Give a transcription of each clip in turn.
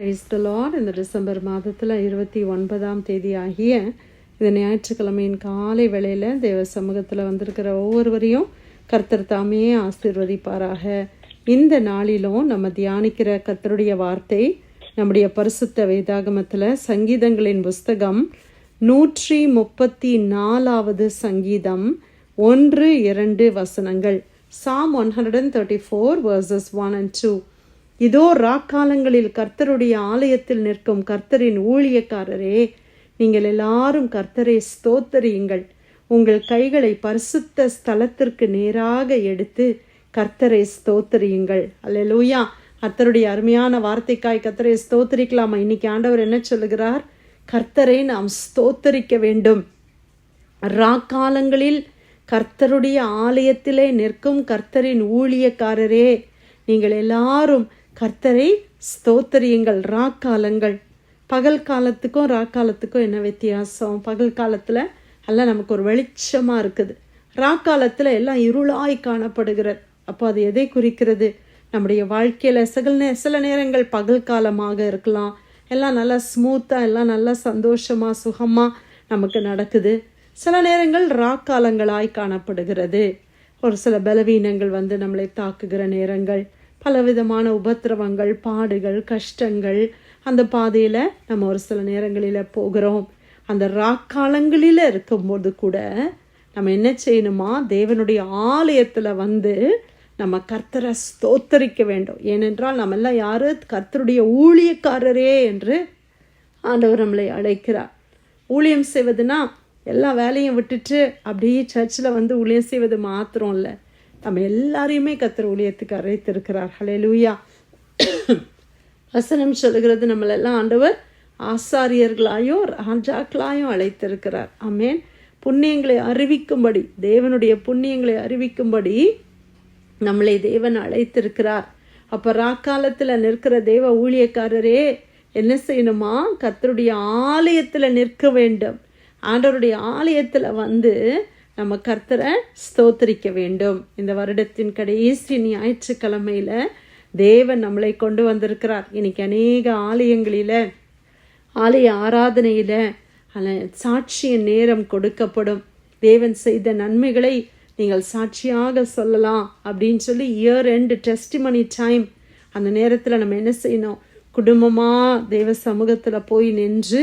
Price இந்த December மாதத்தில் இருபத்தி ஒன்பதாம் தேதி ஆகிய இந்த ஞாயிற்றுக்கிழமையின் காலை வேளையில் தேவ சமூகத்தில் வந்திருக்கிற ஒவ்வொருவரையும் கர்த்தர் தாமே ஆசிர்வதிப்பாராக. இந்த நாளிலும் நம்ம தியானிக்கிற கர்த்தருடைய வார்த்தை நம்முடைய பரிசுத்த வேதாகமத்தில் சங்கீதங்களின் புஸ்தகம் நூற்றி முப்பத்தி நாலாவது சங்கீதம் ஒன்று இரண்டு வசனங்கள். Psalm one hundred and thirty four verses one and two இதோ ராக்காலங்களில் கர்த்தருடைய ஆலயத்தில் நிற்கும் கர்த்தரின் ஊழியக்காரரே நீங்கள் எல்லாரும் கர்த்தரை ஸ்தோத்தரியுங்கள். உங்கள் கைகளை பரிசுத்த ஸ்தலத்திற்கு நேராக எடுத்து கர்த்தரை ஸ்தோத்தரியுங்கள். அல்லேலூயா கர்த்தருடைய அருமையான வார்த்தைக்காய் கர்த்தரை ஸ்தோத்தரிக்கலாமா? இன்னைக்கு ஆண்டவர் என்ன சொல்லுகிறார்? கர்த்தரை நாம் ஸ்தோத்தரிக்க வேண்டும். ராக்காலங்களில் கர்த்தருடைய ஆலயத்திலே நிற்கும் கர்த்தரின் ஊழியக்காரரே நீங்கள் எல்லாரும் கர்த்தரை ஸ்தோத்தரியுங்கள் ராக்காலங்கள். பகல் காலத்துக்கும் ராக்காலத்துக்கும் என்ன வித்தியாசம்? பகல் காலத்தில் எல்லாம் நமக்கு ஒரு வெளிச்சமாக இருக்குது. ராக்காலத்தில் எல்லாம் இருளாய் காணப்படுகிறது அப்போ அது எதை குறிக்கிறது? நம்முடைய வாழ்க்கையில் சில நே சில நேரங்கள் பகல் காலமாக இருக்கலாம். எல்லாம் நல்லா ஸ்மூத்தாக எல்லாம் நல்லா சந்தோஷமாக சுகமாக நமக்கு நடக்குது. சில நேரங்கள் ராக்காலங்களாய் காணப்படுகிறது. ஒரு சில பலவீனங்கள் வந்து நம்மளை தாக்குகிற நேரங்கள். பலவிதமான உபத்திரவங்கள் பாடுகள் கஷ்டங்கள். அந்த பாதையில் நம்ம ஒரு சில நேரங்களில் போகிறோம். அந்த ராக்காலங்களில் இருக்கும்போது கூட நம்ம என்ன செய்யணுமா? தேவனுடைய ஆலயத்தில் வந்து நம்ம கர்த்தரை ஸ்தோத்தரிக்க வேண்டும். ஏனென்றால் நம்ம எல்லாம் யாரு? கர்த்தருடைய ஊழியக்காரரே என்று ஆண்டவர் நம்மளை அழைக்கிறார். ஊழியம் செய்வதுனா எல்லா வேலையும் விட்டுட்டு அப்படியே சர்ச்சில் வந்து ஊழியம் செய்வது மாத்திரம் இல்லை நம்ம எல்லாரையுமே கத்தர் ஊழியத்துக்கு அழைத்திருக்கிறார். ஹalleluya வசனம் சொல்கிறது நம்மளெல்லாம் ஆண்டவர் ஆசாரியர்களாயும் ராஜாக்களாயும் அழைத்திருக்கிறார். ஆமேன் புண்ணியங்களை அறிவிக்கும்படி தேவனுடைய புண்ணியங்களை அறிவிக்கும்படி நம்மளை தேவன் அழைத்திருக்கிறார். அப்போ ராக்காலத்தில் நிற்கிற தேவ ஊழியக்காரரே என்ன செய்யணுமா? கத்தருடைய ஆலயத்தில் நிற்க வேண்டும். ஆண்டவருடைய ஆலயத்தில் வந்து நம்ம கர்த்தரை ஸ்தோத்தரிக்க வேண்டும். இந்த வருடத்தின் கடைசி ஞாயிற்றுக்கிழமையில் தேவன் நம்மளை கொண்டு வந்திருக்கிறார். இன்னைக்கு அநேக ஆலயங்களில் ஆலய ஆராதனையில் சாட்சிய நேரம் கொடுக்கப்படும். தேவன் செய்த நன்மைகளை நீங்கள் சாட்சியாக சொல்லலாம் அப்படின்னு சொல்லி இயர் எண்ட் டெஸ்டிமனி டைம் அந்த நேரத்தில் நம்ம என்ன செய்யணும்? குடும்பமாக தேவ சமூகத்தில் போய் நின்று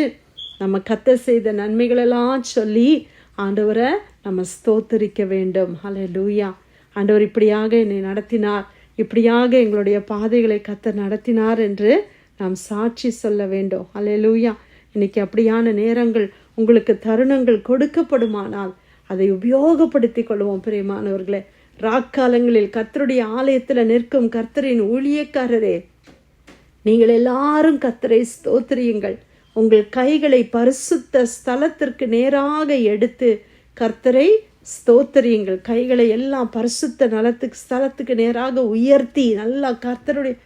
நம்ம கத்த செய்த நன்மைகளெல்லாம் சொல்லி ஆண்டவரை நம்ம ஸ்தோத்தரிக்க வேண்டும். ஹலே லூயா ஆண்டவர் இப்படியாக என்னை நடத்தினார். இப்படியாக எங்களுடைய பாதைகளை கத்த நடத்தினார் என்று நாம் சாட்சி சொல்ல வேண்டும். ஹலே லூயா இன்னைக்கு அப்படியான நேரங்கள் உங்களுக்கு தருணங்கள் கொடுக்கப்படுமானால் அதை உபயோகப்படுத்தி கொள்வோம் பிரியமானவர்களே. ராக்காலங்களில் கர்த்தருடைய ஆலயத்தில் நிற்கும் கர்த்தரின் ஊழியக்காரரே நீங்கள் எல்லாரும் கர்த்தரை ஸ்தோத்திரியுங்கள். உங்கள் கைகளை பரிசுத்த ஸ்தலத்திற்கு நேராக எடுத்து கர்த்தரை ஸ்தோத்தரியுங்கள். கைகளை எல்லாம் பரிசுத்த நலத்துக்கு ஸ்தலத்துக்கு நேராக உயர்த்தி நல்லா கர்த்தருடைய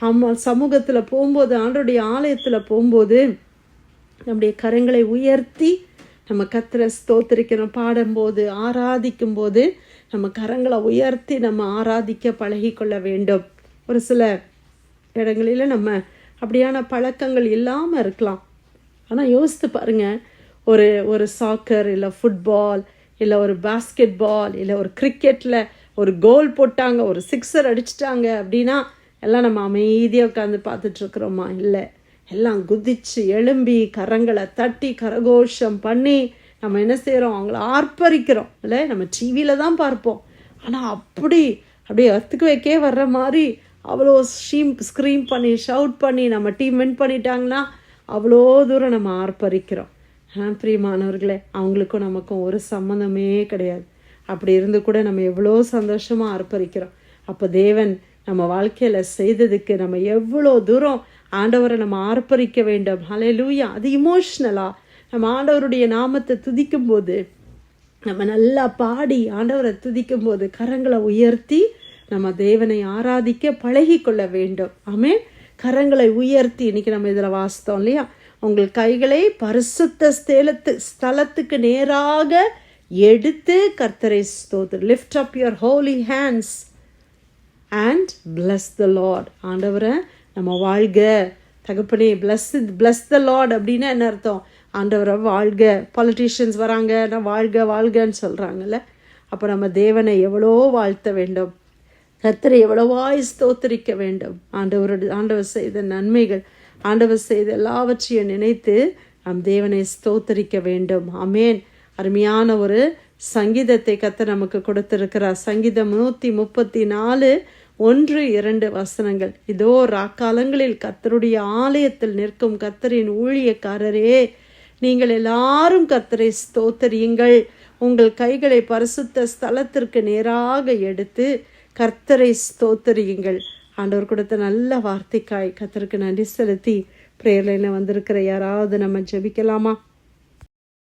ஆமாம் சமூகத்தில் போகும்போது ஆண்டருடைய ஆலயத்தில் போகும்போது நம்முடைய கரங்களை உயர்த்தி நம்ம கத்திர ஸ்தோத்திரிக்கணும் பாடும்போது ஆராதிக்கும் போது நம்ம கரங்களை உயர்த்தி நம்ம ஆராதிக்க பழகி கொள்ள வேண்டும். ஒரு சில இடங்களில் நம்ம அப்படியான பழக்கங்கள் இல்லாமல் இருக்கலாம். ஆனால் யோசித்து பாருங்கள் ஒரு ஒரு சாக்கர் இல்லை ஃபுட்பால் இல்லை ஒரு பாஸ்கெட் பால் இல்லை ஒரு கிரிக்கெட்டில் ஒரு கோல் போட்டாங்க ஒரு சிக்ஸர் அடிச்சிட்டாங்க அப்படின்னா எல்லாம் நம்ம அமைதியாக உட்காந்து பார்த்துட்ருக்குறோமா இல்லை. எல்லாம் குதிச்சு எழும்பி கரங்களை தட்டி கரகோஷம் பண்ணி நம்ம என்ன செய்கிறோம் அவங்கள ஆர்ப்பரிக்கிறோம். இல்லை நம்ம டிவியில் தான் பார்ப்போம். ஆனால் அப்படி அப்படியே அத்துக்கு வைக்கே வர்ற மாதிரி அவ்வளோ ஷீம் ஸ்க்ரீம் பண்ணி ஷவுட் பண்ணி நம்ம டீம் வின் பண்ணிட்டாங்கன்னா அவ்வளோ தூரம் நம்ம ஆர்ப்பரிக்கிறோம். பிரியமானவர்களே அவங்களுக்கும் நமக்கும் ஒரு சம்மந்தமே கிடையாது. அப்படி இருந்து கூட நம்ம எவ்வளோ சந்தோஷமாக அர்ப்பரிக்கிறோம் அப்போ தேவன் நம்ம வாழ்க்கையில் செய்ததுக்கு நம்ம எவ்வளோ தூரம் ஆண்டவரை நம்ம ஆர்ப்பரிக்க வேண்டும். ஹலே லூயா அது இமோஷ்னலாக நம்ம ஆண்டவருடைய நாமத்தை துதிக்கும் போது நம்ம நல்லா பாடி ஆண்டவரை துதிக்கும் போது கரங்களை உயர்த்தி நம்ம தேவனை ஆராதிக்க பழகி கொள்ள வேண்டும். ஆமே கரங்களை உயர்த்தி இன்னைக்கு நம்ம இதில் வாசித்தோம் இல்லையா? உங்கள் கைகளை பரிசுத்த ஸ்தேலத்து ஸ்தலத்துக்கு நேராக எடுத்து கர்த்தரை ஸ்தோத்திர lift up your holy hands and bless the Lord ஆண்டவரை நம்ம வாழ்க. தகப்பனே பிளஸ் பிளஸ் த லார்ட் அப்படின்னா என்ன அர்த்தம்? ஆண்டவரை வாழ்க. பாலிட்டிஷியன்ஸ் வராங்க நான் வாழ்க வாழ்கன்னு சொல்கிறாங்கல்ல அப்போ நம்ம தேவனை எவ்வளோ வாழ்த்த வேண்டும்? கர்த்தரை எவ்வளவாய் ஸ்தோத்தரிக்க வேண்டும்? ஆண்டவரோட ஆண்டவர் செய்த நன்மைகள். ஆண்டவர் செய்த எல்லாவற்றையும் நினைத்து நம் தேவனை ஸ்தோத்தரிக்க வேண்டும். அமேன் அருமையான ஒரு சங்கீதத்தை கத்த நமக்கு கொடுத்திருக்கிறார். சங்கீதம் நூற்றி முப்பத்தி நாலு ஒன்று இரண்டு வசனங்கள். இதோ ராக்காலங்களில் கத்தருடைய ஆலயத்தில் நிற்கும் கர்த்தரின் ஊழியக்காரரே நீங்கள் எல்லாரும் கத்தரை ஸ்தோத்தரியுங்கள். உங்கள் கைகளை பரிசுத்த ஸ்தலத்திற்கு நேராக எடுத்து கர்த்தரை ஸ்தோத்தரியுங்கள். ஆண்டவர் கொடுத்த நல்ல வார்த்தைக்காய் கத்தருக்கு நன்றி செலுத்தி பிரேயர்லைனில் வந்திருக்கிற? யாராவது நம்ம ஜெபிக்கலாமா?